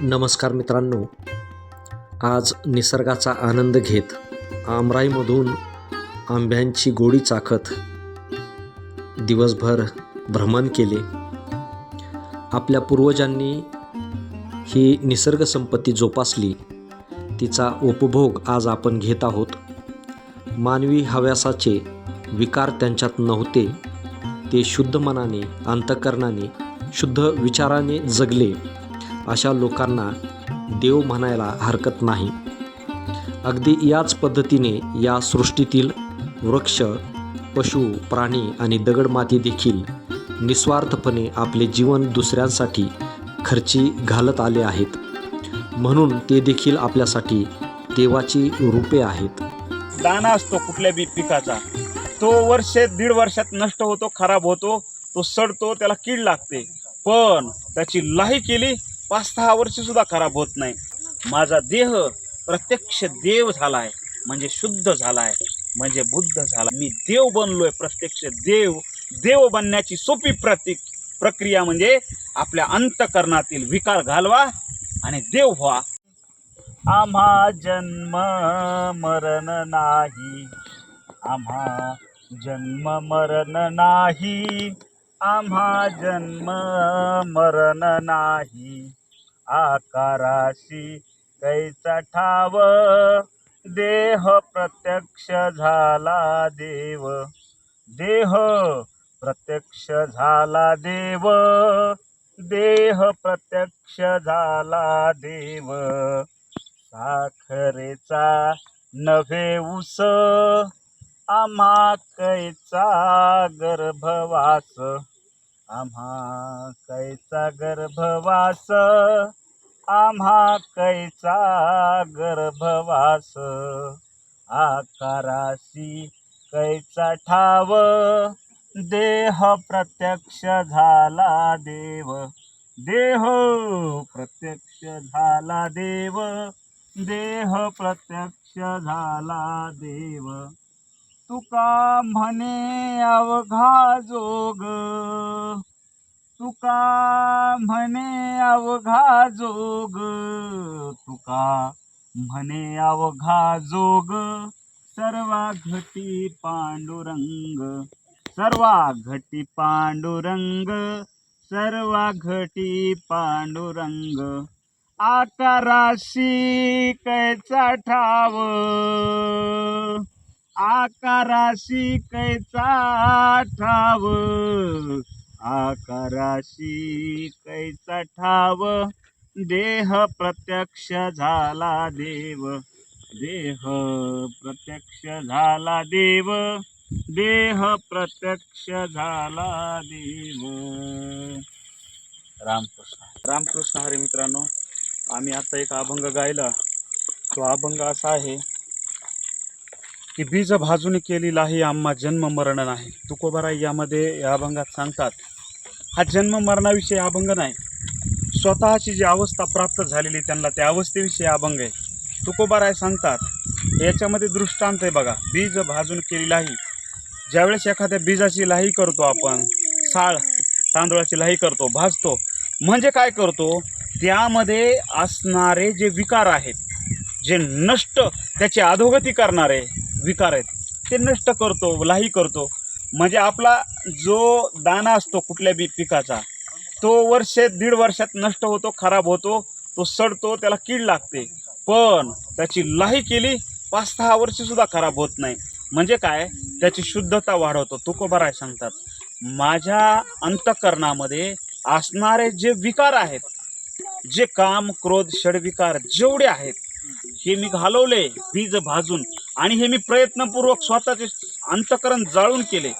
नमस्कार मित्रांनो. आज निसर्गाचा आनंद घेत आमराईमधून आंब्यांची गोडी चाखत दिवसभर भ्रमण केले. आपल्या पूर्वजांनी ही निसर्गसंपत्ती जोपासली. तिचा उपभोग आज आपण घेत आहोत. मानवी हव्यासाचे विकार त्यांच्यात नव्हते. ते शुद्ध मनाने अंतकरणाने शुद्ध विचाराने जगले. अशा लोकांना देव म्हणायला हरकत नाही. अगदी याच पद्धतीने या सृष्टीतील वृक्ष पशु प्राणी आणि दगडमाती देखील निस्वार्थपणे आपले जीवन दुसऱ्यांसाठी खर्ची घालत आले आहेत. म्हणून ते देखील आपल्यासाठी देवाची रूपे आहेत. दाना असतो कुठल्या बी पिकाचा. तो वर्ष दीड वर्षात नष्ट होतो खराब होतो तो सडतो त्याला कीड लागते. पण त्याची लाही केली पाच सहा वर्ष सुद्धा खराब होत नाही. माझा देह प्रत्यक्ष देव झाला आहे म्हणजे शुद्ध झाला आहे म्हणजे बुद्ध झाला मी देव बनलोय प्रत्यक्ष देव देव बनण्याची सोपी प्रतीक प्रक्रिया म्हणजे आपल्या अंतकरणातील विकार घालवा आणि देव व्हा. आम्हा जन्म मरण नाही. आम्हा जन्म मरण नाही. आम्हा जन्म मरण नाही. आकाराशी कैचा ठाव. देह प्रत्यक्ष झाला देव. देह प्रत्यक्ष झाला देव. देह प्रत्यक्ष झाला देव. साखरेचा नव्हे उस आम्हा कैचा गर्भवास. आम्हा कैचा गर्भवास आम्हा कैचा गर्भवास. आकाराशी कैचा ठाव देह प्रत्यक्ष झाला देव. देह प्रत्यक्ष झाला देव देह प्रत्यक्ष झाला देव. तुका म्हणे अवघा जोग तुका म्हणे अवघा जोग. तुका म्हणे अवघा जोग. सर्वा घटी पांडुरंग. सर्वा घटी पांडुरंग. सर्वा घटी पांडुरंग. आकाराशी कैचा ठाव? आकाराशी कैचा ठाव? आकाराशी कैचा ठाव. देह प्रत्यक्ष झाला देव. देह प्रत्यक्ष झाला देव. देह प्रत्यक्ष झाला देव. रामकृष्ण. रामकृष्ण हरे मित्रांनो आम्ही आता एक अभंग गायला. तो अभंग असा आहे की बीज भाजून केलेला आहे आम्हा जन्म मरण नाही. तुकोबाराय यामध्ये या अभंगात सांगतात हा जन्म मरणाविषयी अभंग नाही. स्वतःची जी अवस्था प्राप्त झालेली त्यांना त्या अवस्थेविषयी अभंग आहे. तुकोबाराय सांगतात याच्यामध्ये दृष्टांत आहे बघा. बीज भाजून केली लाही ज्यावेळेस एखाद्या बीजाची लाही करतो आपण साळ तांदूळाची लाही करतो भाजतो म्हणजे काय करतो? त्यामध्ये असणारे जे विकार आहेत जे नष्ट त्याची अधोगती करणारे विकार आहेत. ते नष्ट करतो लाही करतो. म्हणजे आपला जो दाना असतो कुठल्या बी पिकाचा तो वर्ष दीड वर्षात नष्ट होतो खराब होतो तो सडतो त्याला कीड लागते. पण त्याची लाही केली पाच सहा वर्षसुद्धा खराब होत नाही. म्हणजे काय? त्याची शुद्धता वाढवतो. तुकोबाराय सांगतात. माझ्या अंतकरणामध्ये असणारे जे विकार आहेत जे काम क्रोध षडविकार जेवढे आहेत हे मी घालवले बीज भाजून आणि हे मी प्रयत्नपूर्वक स्वतःचे अंतकरण जाळून केले.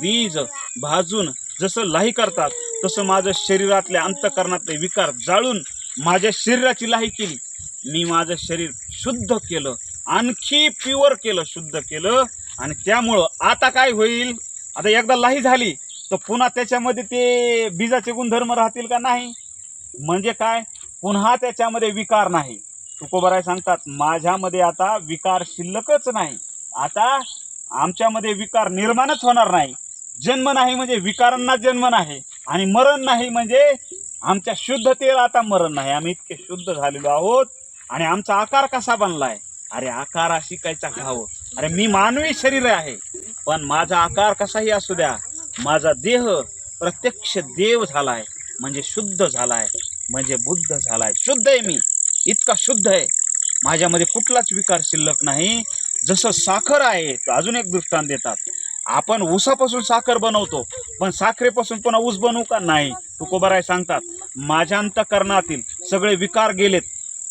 बीज भाजून जसं लाही करतात तसं माझं शरीरातले अंतकरणातले विकार जाळून माझ्या शरीराची लाही केली. मी माझं शरीर शुद्ध केलं आणखी प्युअर केलं शुद्ध केलं. आणि त्यामुळं आता काय होईल? आता एकदा लाही झाली तर पुन्हा त्याच्यामध्ये ते बीजाचे गुणधर्म राहतील का नाही? म्हणजे काय? पुन्हा त्याच्यामध्ये विकार नाही. तुकोबराय सांगतात माझ्यामध्ये आता विकार शिल्लकच नाही. आता आमच्यामध्ये विकार निर्माणच होणार नाही. जन्म नाही म्हणजे विकारांना जन्म नाही आणि मरण नाही म्हणजे आमच्या शुद्धतेला आता मरण नाही. आम्ही इतके शुद्ध झालेलो आहोत आणि आमचा आकार कसा बनलाय? अरे आकार अशी कायचा घाव. अरे मी मानवी शरीर आहे पण माझा आकार कसाही असू द्या माझा देह प्रत्यक्ष देव झालाय म्हणजे शुद्ध झालाय म्हणजे बुद्ध झालाय. शुद्ध आहे मी. इतका शुद्ध आहे. माझ्यामध्ये कुठलाच विकार शिल्लक नाही. जसं साखर आहे तर अजून एक दृष्टांत देतात. आपण ऊसापासून साखर बनवतो पण साखरेपासून पुन्हा ऊस बनवू का? नाही. तुकोबराय सांगतात माझ्या अंतकरणातील सगळे विकार गेलेत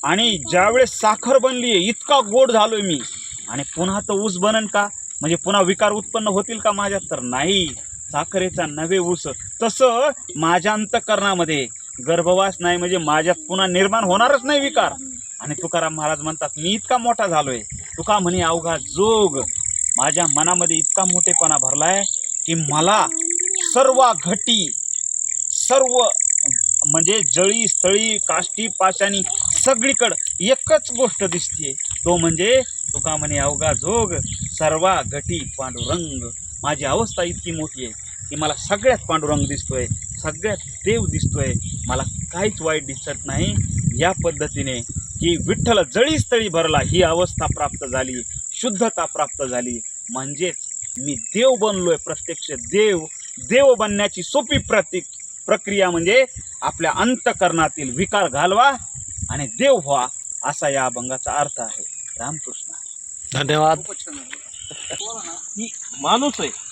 आणि ज्यावेळेस साखर बनली आहे इतका गोड झालोय मी. आणि पुन्हा तर ऊस बनन का? म्हणजे पुन्हा विकार उत्पन्न होतील का माझ्यात? तर नाही. साखरेचा नवे ऊस तसं माझ्या अंतकरणामध्ये गर्भवास नाही म्हणजे माझ्यात पुन्हा निर्माण होणारच नाही विकार. आणि तुकाराम महाराज म्हणतात मी इतका मोठा झालोय. तुका म्हणे अवघा जोग. माझ्या मनामध्ये इतका मोठेपणा भरलाय की मला सर्व घटी सर्व म्हणजे जळी स्थळी काष्टी पाशानी सगळीकडं एकच गोष्ट दिसते तो म्हणजे तुका म्हणे अवघा जोग सर्वा घटी पांडुरंग. माझी अवस्था इतकी मोठी आहे की मला सगळ्यात पांडुरंग दिसतोय. सगळ्यात देव दिसतोय. मला काहीच वाईट दिसत नाही. या पद्धतीने ही विठ्ठल जळीस्थळी भरला ही अवस्था प्राप्त झाली शुद्धता प्राप्त झाली. म्हणजेच मी देव बनलोय प्रत्यक्ष देव देव बनण्याची सोपी प्रतीक प्रक्रिया म्हणजे आपल्या अंतकरणातील विकार घालवा आणि देव व्हा असा या अभंगाचा अर्थ आहे. रामकृष्ण. धन्यवाद. की माणूस आहे.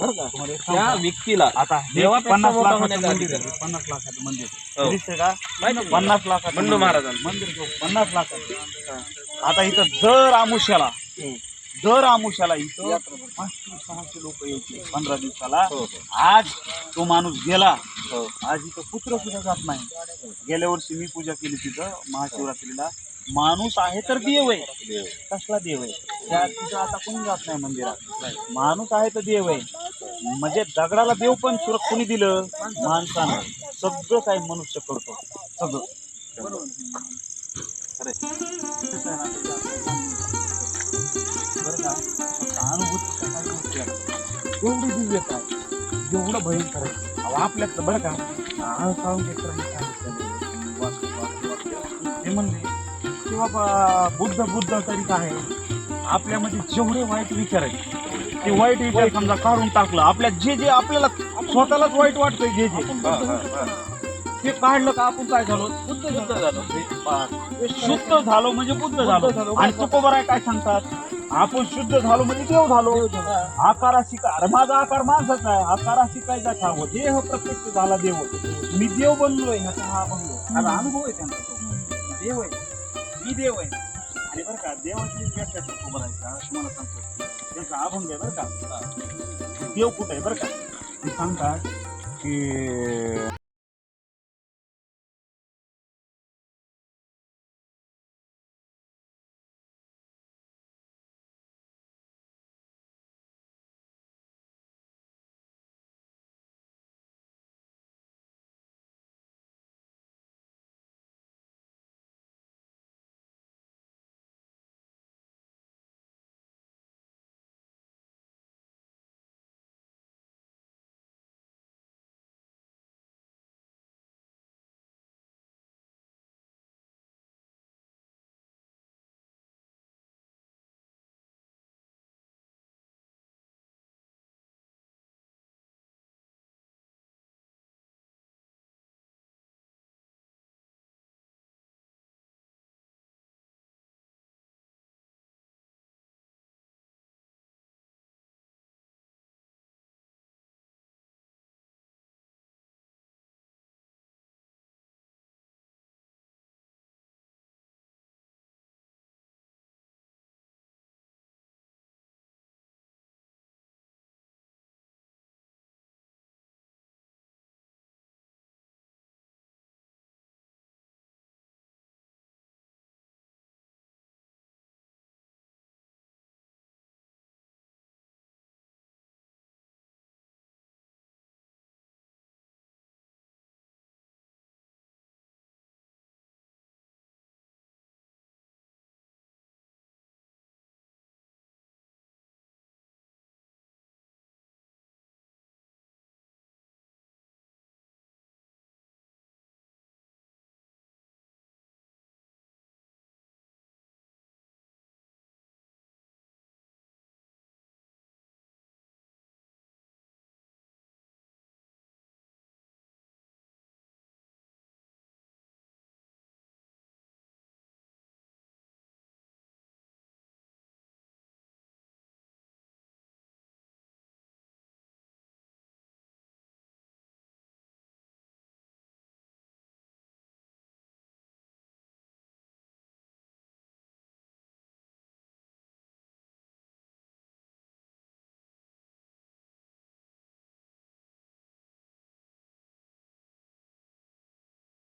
बरं का? तुम्हाला एक त्या व्यक्तीला? आता हे देवापेक्षा पन्नास मोठा लाखाचं होण्याचा मंदिर अधिकार आहे. पन्नास लाखाचं मंदिर. हो. दिसतंय का? माहिती आहे पन्नास लाखाचं बंडू मंदिर. महाराजांचं. मंदिर घेऊ पन्नास लाखाचं. आता इथं दर आमुष्याला दर आमुष्याला इथं पाचशे सहाशे लोक यायचे पंधरा दिवसाला. हो, आज तो माणूस गेला. हो. आज इथं पुत्र सुद्धा जात नाही. गेल्या वर्षी मी पूजा केली तिथं महाशिवरात्रीला. माणूस आहे तर देव आहे. कसला देव आहे? त्या तिथं आता कोणी जात नाही मंदिरात. माणूस आहे तर देव आहे. म्हणजे दगडाला देव पण सुर कोणी दिलं? माणसानं. सगळं काही मनुष्य करतो. सगळं. अनुभूती एवढी दिव्यता आहे एवढं भयंकर आहे. अहो, आपल्यात बरं का आळ साळुंकेकरांनी ते म्हणले की बाबा बुद्ध बुद्ध तरी काय आहे? आपल्यामध्ये जेवढे वाईट विचार आहेत ते वाईट विचार समजा काढून टाकलं. आपल्या जे जे आपल्याला स्वतःलाच वाईट वाटतंय जे जे. ते काढलं का आपण काय झालो? बुद्ध बुद्ध झालो. शुद्ध झालो म्हणजे बुद्ध झालो. आणि तुकोबराय काय सांगतात? आपण शुद्ध झालो म्हणजे देव झालो. आकाराशी अरे माझा आकार माणसाचा आहे. आकाराशी काय जाता हवं देह प्रत्यक्ष झाला देव. मी देव बनलोय ह्याचा हा बनलो आता अनुभव आहे त्यांचा. देव आहे. मी देव आहे. आणि बरं का देवाची व्याख्या तुकोबरायचा तुम्हाला सांगतो. त्यांचा अभंग आहे बरं का? देव कुठे आहे बरं का? सांगतात की